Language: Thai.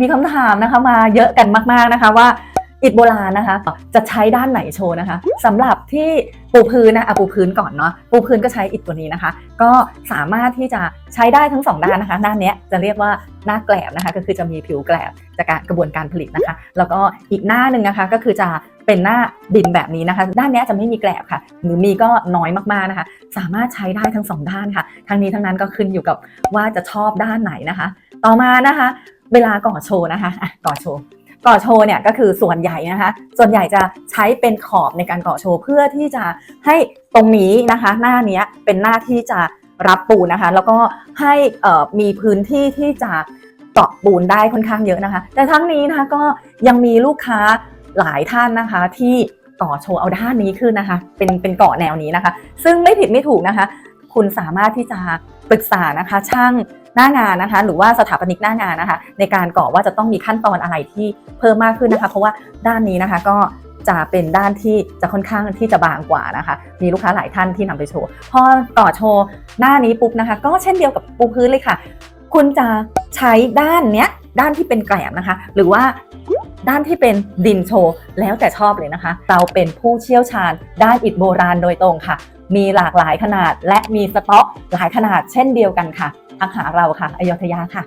มีคำถามนะคะมาเยอะกันมาก ๆนะคะว่าอิฐโบราณนะคะ จะใช้ด้านไหนโชว์นะคะสำหรับที่ปูพื้นนะเอาปูพื้นก่อนเนาะปูพื้นก็ใช้อิฐตัวนี้นะคะ ก็สามารถที่จะใช้ได้ทั้งสองด้านนะคะด้านนี้จะเรียกว่าหน้าแกลบนะคะ ก็คือจะมีผิวแกลบจากการกระบวนการผลิตนะคะ แล้วก็อีกหน้าหนึ่งนะคะก็คือจะเป็นหน้าดินแบบนี้นะคะ ด้านนี้จะไม่มีแกลบค่ะ หรือมีก็น้อยมากๆนะคะ สามารถใช้ได้ทั้งสองด้านค่ะ ทั้งนี้ทั้งนั้นก็ขึ้นอยู่กับว่าจะชอบด้านไหนนะคะ ต่อมานะคะ เวลาก่อโชว์นะคะก่อโชว์ก่อโชว์เนี่ยก็คือส่วนใหญ่นะคะ ส่วนใหญ่จะใช้เป็นขอบในการก่อโชว์เพื่อที่จะให้ตรงนี้นะคะ หน้านี้เป็นหน้าที่จะรับปูนนะคะ แล้วก็ให้มีพื้นที่ที่จะเกาะปูนได้ค่อนข้างเยอะนะคะ แต่ทั้งนี้นะคะก็ยังมีลูกค้าหลายท่านนะคะที่ก่อโชว์เอาด้านนี้ขึ้นนะคะ เป็นเป็นเกาะแนวนี้นะคะ ซึ่งไม่ผิดไม่ถูกนะคะ คุณสามารถที่จะปรึกษานะคะ ช่าง หน้างานนะคะ หรือว่าสถาปนิกหน้างานนะคะ ในการก่อว่าจะต้องมีขั้นตอนอะไรที่เพิ่มมากขึ้นนะคะ เพราะว่าด้านนี้นะคะก็จะเป็นด้านที่จะค่อนข้างที่จะบางกว่านะคะ มีลูกค้าหลายท่านที่นำไปโชว์ พอก่อโชว์หน้านี้ปุ๊บนะคะ ก็เช่นเดียวกับปูพื้นเลยค่ะ คุณจะใช้ด้านเนี้ยด้านที่เป็นแกลบนะคะ หรือว่า ด้านที่เป็นดินโชว์แล้วแต่ชอบเลยนะคะ เราเป็นผู้เชี่ยวชาญด้านอิฐโบราณโดยตรงค่ะ มีหลากหลายขนาดและมีสต็อกหลายขนาดเช่นเดียวกันค่ะทักหาเราค่ะอโยธยาค่ะ